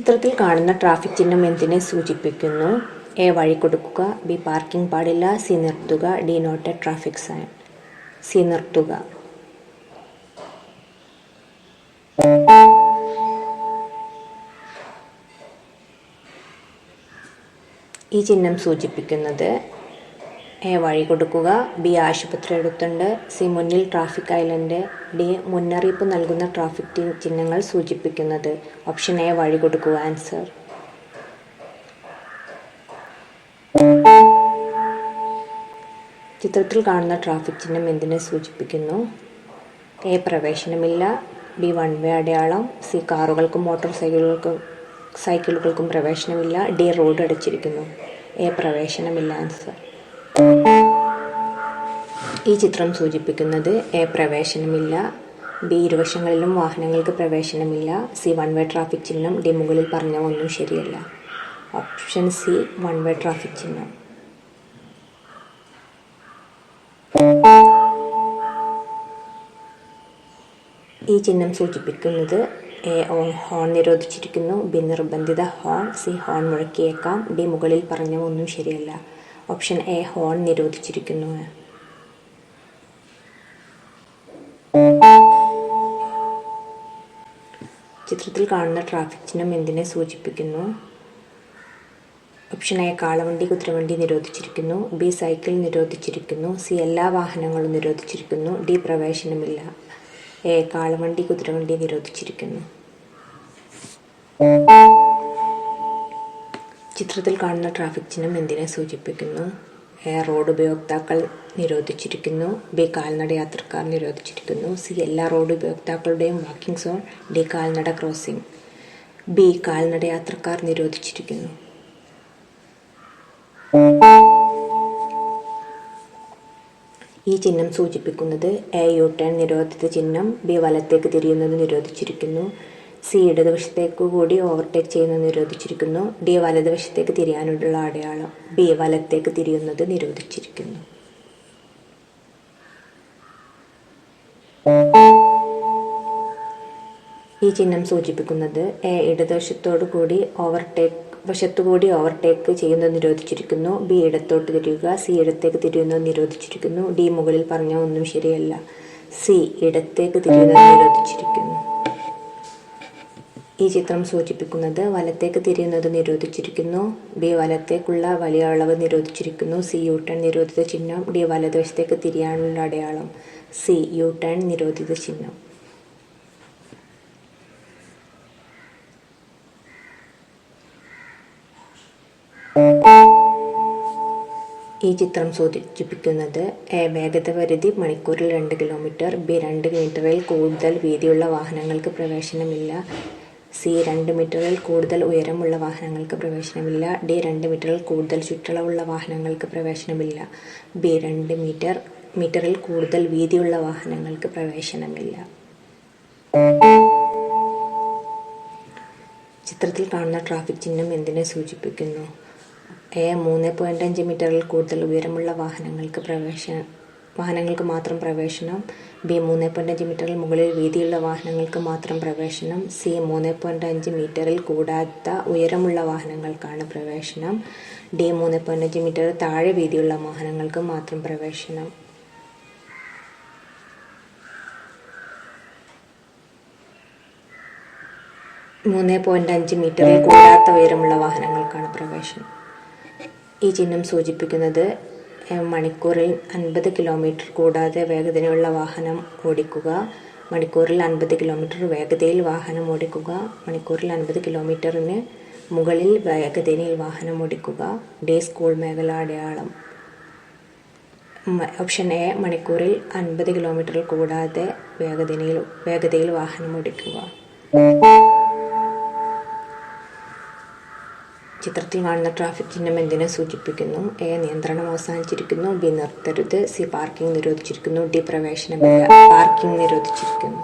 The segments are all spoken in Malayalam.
ചിത്രത്തിൽ കാണുന്ന ട്രാഫിക് ചിഹ്നം എന്തിനെ സൂചിപ്പിക്കുന്നു? എ. വഴി കൊടുക്കുക. ബി. പാർക്കിംഗ് പാടില്ല. സി. നിർത്തുക. D. Not a traffic sign. C. നിർത്തുക. ഈ ചിഹ്നം സൂചിപ്പിക്കുന്നത് എ വഴി കൊടുക്കുക. ബി ആശുപത്രി അടുത്തുണ്ട്. സി മുന്നിൽ ട്രാഫിക് ഐലൻഡ്. ഡി മുന്നറിയിപ്പ് നൽകുന്ന ട്രാഫിക് ചിഹ്നങ്ങൾ സൂചിപ്പിക്കുന്നത്. ഓപ്ഷൻ എ വഴി കൊടുക്കുക. ആൻസർ. ചിത്രത്തിൽ കാണുന്ന ട്രാഫിക് ചിഹ്നം എന്തിനെ സൂചിപ്പിക്കുന്നു? എ പ്രവേശനമില്ല. ബി വൺ വേ അടയാളം. സി കാറുകൾക്കും മോട്ടോർ സൈക്കിളുകൾക്കും സൈക്കിളുകൾക്കും പ്രവേശനമില്ല. ഡി റോഡ് അടച്ചിരിക്കുന്നു. എ പ്രവേശനമില്ല. ആൻസർ. ഈ ചിത്രം സൂചിപ്പിക്കുന്നത് എ പ്രവേശനമില്ല ബി ഇരുവശങ്ങളിലും വാഹനങ്ങൾക്ക് പ്രവേശനമില്ല സി വൺ വേ ട്രാഫിക് ചിഹ്നം ഡി മുകളിൽ പറഞ്ഞ ഒന്നും ശരിയല്ല. Option C one way traffic ചിഹ്നം. ഈ ചിഹ്നം സൂചിപ്പിക്കുന്നത് എ ഹോൺ നിരോധിച്ചിരിക്കുന്നു ബി നിർബന്ധിത ഹോൺ സി ഹോൺ മുഴക്കിയേക്കാം ഡി മുകളിൽ പറഞ്ഞ ഒന്നും ശരിയല്ല. ഓപ്ഷൻ എ ഹോൺ നിരോധിച്ചിരിക്കുന്നു. ചിത്രത്തിൽ കാണുന്ന ട്രാഫിക് ചിഹ്നം എന്തിനെ സൂചിപ്പിക്കുന്നു? ഓപ്ഷൻ എ കാളവണ്ടി കുതിരവണ്ടി നിരോധിച്ചിരിക്കുന്നു. ബി സൈക്കിൾ നിരോധിച്ചിരിക്കുന്നു. സി എല്ലാ വാഹനങ്ങളും നിരോധിച്ചിരിക്കുന്നു. ഡി പ്രവേശനമില്ല. എ കാളവണ്ടി കുതിരവണ്ടി നിരോധിച്ചിരിക്കുന്നു. ചിത്രത്തിൽ കാണുന്ന ട്രാഫിക് ചിഹ്നം എന്തിനെ സൂചിപ്പിക്കുന്നു? റോഡ് ഉപയോക്താക്കൾ നിരോധിച്ചിരിക്കുന്നു. ബി കാൽനട യാത്രക്കാർ നിരോധിച്ചിരിക്കുന്നു. സി എല്ലാ റോഡ് ഉപയോക്താക്കളുടെയും വാക്കിംഗ് സോൺ ഡി കാൽനട ക്രോസിംഗ് ബി കാൽനട യാത്രക്കാർ നിരോധിച്ചിരിക്കുന്നു. ഈ ചിഹ്നം സൂചിപ്പിക്കുന്നത് എ യു ടേൺ നിരോധിത ചിഹ്നം ബി വലത്തേക്ക് തിരിയുന്നത് നിരോധിച്ചിരിക്കുന്നു. സി ഇടതുവശത്തേക്ക് കൂടി ഓവർടേക്ക് ചെയ്യുന്നത് നിരോധിച്ചിരിക്കുന്നു. ഡി വലതുവശത്തേക്ക് തിരിയാനുള്ള അടയാളം ബി വലത്തേക്ക് തിരിയുന്നത് നിരോധിച്ചിരിക്കുന്നു. ഈ ചിഹ്നം സൂചിപ്പിക്കുന്നത് എ ഇടതുവശത്തോടു കൂടി ഓവർടേക്ക് വശത്തുകൂടി ഓവർടേക്ക് ചെയ്യുന്നത് നിരോധിച്ചിരിക്കുന്നു. ബി ഇടത്തോട്ട് തിരിയുക സി ഇടത്തേക്ക് തിരിയുന്നത് നിരോധിച്ചിരിക്കുന്നു. ഡി മുകളിൽ പറഞ്ഞ ഒന്നും ശരിയല്ല. സി ഇടത്തേക്ക് തിരിയുന്നത് നിരോധിച്ചിരിക്കുന്നു. ഈ ചിത്രം സൂചിപ്പിക്കുന്നത് വലത്തേക്ക് തിരിയുന്നത് നിരോധിച്ചിരിക്കുന്നു ബി വലത്തേക്കുള്ള വലിയ അളവ് നിരോധിച്ചിരിക്കുന്നു സി യു ടേൺ നിരോധിത ചിഹ്നം ഡി വലതുവശത്തേക്ക് തിരിയാനുള്ള അടയാളം സി യു ടേൺ നിരോധിത ചിഹ്നം. ഈ ചിത്രം സൂചിപ്പിക്കുന്നത് എ വേഗത പരിധി മണിക്കൂറിൽ രണ്ട് കിലോമീറ്റർ ബി രണ്ട് മീറ്ററിൽ കൂടുതൽ വീതിയുള്ള വാഹനങ്ങൾക്ക് പ്രവേശനമില്ല സി രണ്ട് മീറ്ററിൽ കൂടുതൽ ഉയരമുള്ള വാഹനങ്ങൾക്ക് പ്രവേശനമില്ല. ഡി രണ്ട് മീറ്ററിൽ കൂടുതൽ ചുറ്റളവുള്ള വാഹനങ്ങൾക്ക് പ്രവേശനമില്ല. ബി രണ്ട് മീറ്റർ മീറ്ററിൽ കൂടുതൽ വീതിയുള്ള വാഹനങ്ങൾക്ക് പ്രവേശനമില്ല. ചിത്രത്തിൽ കാണുന്ന ട്രാഫിക് ചിഹ്നം എന്തിനെ സൂചിപ്പിക്കുന്നു? എ മൂന്ന് പോയിന്റ് അഞ്ച് മീറ്ററിൽ കൂടുതൽ ഉയരമുള്ള വാഹനങ്ങൾക്ക് പ്രവേശനം വാഹനങ്ങൾക്ക് മാത്രം പ്രവേശനം ബി മൂന്ന് പോയിന്റ് അഞ്ച് മീറ്ററിൽ മുകളിൽ വീതിയുള്ള വാഹനങ്ങൾക്ക് മാത്രം പ്രവേശനം സി മൂന്ന് പോയിന്റ് അഞ്ച് മീറ്ററിൽ കൂടാത്ത ഉയരമുള്ള വാഹനങ്ങൾക്കാണ് പ്രവേശനം ഡി മൂന്ന് പോയിന്റ് അഞ്ച് മീറ്റർ താഴെ വീതിയുള്ള വാഹനങ്ങൾക്ക് മാത്രം പ്രവേശനം. മൂന്ന് പോയിന്റ് അഞ്ച് മീറ്ററിൽ കൂടാത്ത ഉയരമുള്ള വാഹനങ്ങൾക്കാണ് പ്രവേശനം. ഈ ചിഹ്നം സൂചിപ്പിക്കുന്നത് മണിക്കൂറിൽ അൻപത് കിലോമീറ്റർ കൂടാതെ വേഗതയുള്ള വാഹനം ഓടിക്കുക മണിക്കൂറിൽ അൻപത് കിലോമീറ്റർ വേഗതയിൽ വാഹനം ഓടിക്കുക മണിക്കൂറിൽ അൻപത് കിലോമീറ്ററിന് മുകളിൽ വേഗതയിൽ വാഹനം ഓടിക്കുക ഡേ സ്കൂൾ മേഖല അടയാളം. ഓപ്ഷൻ എ മണിക്കൂറിൽ അൻപത് കിലോമീറ്ററിൽ കൂടാതെ വേഗതയിൽ വേഗതയിൽ വാഹനം ഓടിക്കുക. ചിത്രത്തിൽ കാണുന്ന ട്രാഫിക് ചിഹ്നം എന്തിനെ സൂചിപ്പിക്കുന്നു? എ നിയന്ത്രണം അവസാനിച്ചിരിക്കുന്നു. ബി നിർത്തരുത്. സി പാർക്കിംഗ് നിരോധിച്ചിരിക്കുന്നു. ഡി പ്രവേശനം പാർക്കിംഗ് നിരോധിച്ചിരിക്കുന്നു.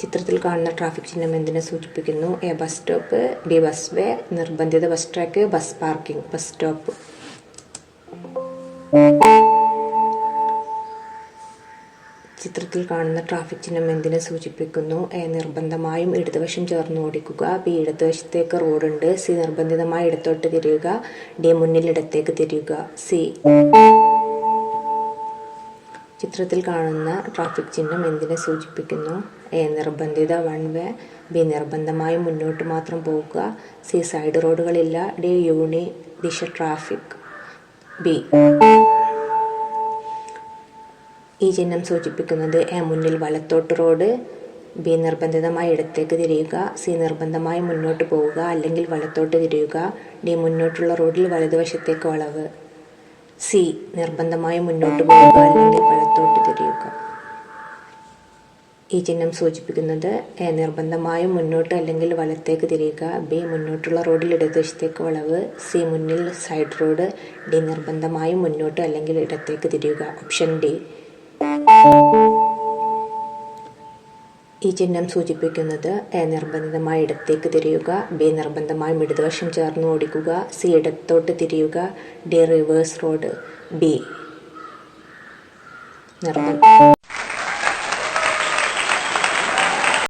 ചിത്രത്തിൽ കാണുന്ന ട്രാഫിക് ചിഹ്നം എന്തിനെ സൂചിപ്പിക്കുന്നു? A bus stop B bus way നിർബന്ധിത bus track bus parking bus stop ചിത്രത്തിൽ കാണുന്ന ട്രാഫിക് ചിഹ്നം എന്തിനെ സൂചിപ്പിക്കുന്നു. എ നിർബന്ധമായും ഇടതുവശം ചേർന്ന് ഓടിക്കുക. ബി ഇടതുവശത്തേക്ക് റോഡുണ്ട്. സി നിർബന്ധിതമായി ഇടത്തോട്ട് തിരിയുക. ഡി മുന്നിൽ ഇടത്തേക്ക് തിരിയുക. സി. ചിത്രത്തിൽ കാണുന്ന ട്രാഫിക് ചിഹ്നം എന്തിനെ സൂചിപ്പിക്കുന്നു? എ നിർബന്ധിത വൺ വേ. ബി നിർബന്ധമായും മുന്നോട്ട് മാത്രം പോവുക സി സൈഡ് റോഡുകളില്ല. ഡി യൂണി ദിശ ട്രാഫിക്. ബി. ഈ ചിഹ്നം സൂചിപ്പിക്കുന്നത് എ മുന്നിൽ വലത്തോട്ട് റോഡ് ബി നിർബന്ധിതമായി ഇടത്തേക്ക് തിരിയുക സി നിർബന്ധമായി മുന്നോട്ട് പോവുക അല്ലെങ്കിൽ വലത്തോട്ട് തിരിയുക ഡി മുന്നോട്ടുള്ള റോഡിൽ വലതുവശത്തേക്ക് വളവ് സി നിർബന്ധമായി മുന്നോട്ട് പോവുക അല്ലെങ്കിൽ വലത്തോട്ട് തിരിയുക. ഈ ചിഹ്നം സൂചിപ്പിക്കുന്നത് എ നിർബന്ധമായും മുന്നോട്ട് അല്ലെങ്കിൽ വലത്തേക്ക് തിരിയുക ബി മുന്നോട്ടുള്ള റോഡിൽ ഇടതുവശത്തേക്ക് വളവ് സി മുന്നിൽ സൈഡ് റോഡ് ഡി നിർബന്ധമായും മുന്നോട്ട് അല്ലെങ്കിൽ ഇടത്തേക്ക് തിരിയുക. Option D. ഈ ചിഹ്നം സൂചിപ്പിക്കുന്നത് എ നിർബന്ധിതമായി ഇടത്തേക്ക് തിരിയുക ബി നിർബന്ധമായി ഇടതുവശം ചേർന്ന് ഓടിക്കുക സി ഇടത്തോട്ട് തിരിയുക ഡി റിവേഴ്സ് റോഡ് ബി നിർബന്ധ.